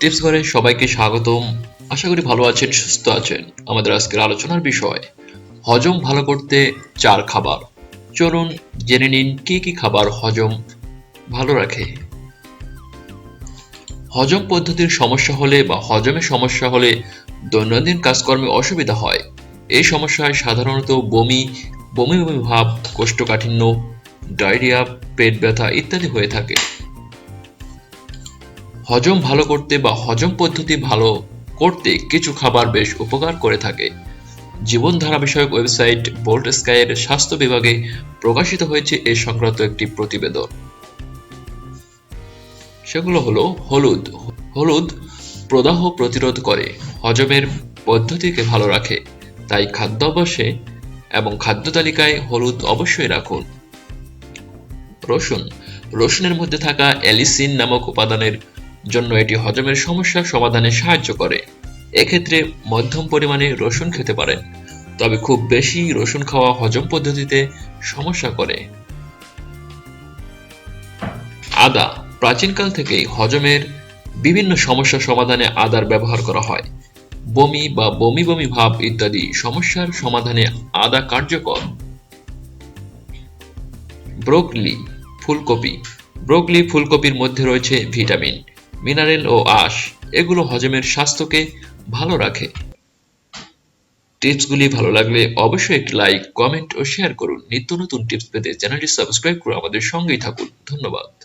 Tips ঘরে সবাইকে স্বাগতম। আশা করি ভালো আছেন, সুস্থ আছেন আমাদের আজকের আলোচনার বিষয়, হজম ভালো করতে চার খাবার। চলুন জেনে নিন কি কি খাবার হজম ভালো রাখে। হজম পদ্ধতির সমস্যা হলে বা হজমের সমস্যা হলে দৈনন্দিন কাজকর্মে অসুবিধা হয়। এই সমস্যায় সাধারণত বমি বমি বমি ভাব, কোষ্ঠকাঠিন্য, ডায়রিয়া, পেট ব্যথা ইত্যাদি হয়ে থাকে। হজম ভালো করতে বা হজম পদ্ধতি ভালো করতে কিছু খাবার বেশ উপকার করে থাকে। জীবনধারা বিষয়ক ওয়েবসাইট বোল্ট স্কাইয়ের স্বাস্থ্য বিভাগে প্রকাশিত হয়েছে এ সংক্রান্ত একটি প্রতিবেদন। সেগুলো হলো হলুদ হলুদ প্রদাহ প্রতিরোধ করে, হজমের পদ্ধতিকে ভালো রাখে, তাই খাদ্যাভ্যাসে এবং খাদ্য তালিকায় হলুদ অবশ্যই রাখুন। রসুন, রসুনের মধ্যে থাকা অ্যালিসিন নামক উপাদানের জন্য এটি হজমের সমস্যা সমাধানে সাহায্য করে। এক্ষেত্রে মধ্যম পরিমাণে রসুন খেতে পারেন, তবে খুব বেশি রসুন খাওয়া হজম পদ্ধতিতে সমস্যা করে। আদা প্রাচীনকাল থেকেই হজমের বিভিন্ন সমস্যা সমাধানে আদার ব্যবহার করা হয়। বমি বা বমি বমি ভাব ইত্যাদি সমস্যার সমাধানে আদা কার্যকর। ব্রোকলি, ফুলকপি। ব্রোকলি, ফুলকপির মধ্যে রয়েছে ভিটামিন। মিনারেল ও আশ, এগুলো হজমের স্বাস্থ্যকে ভালো রাখে। টিপসগুলি ভালো লাগলে অবশ্যই একটি লাইক, কমেন্ট ও শেয়ার করুন। নিত্য নতুন টিপস পেতে চ্যানেলটি সাবস্ক্রাইব করে আমাদের সঙ্গেই থাকুন। ধন্যবাদ।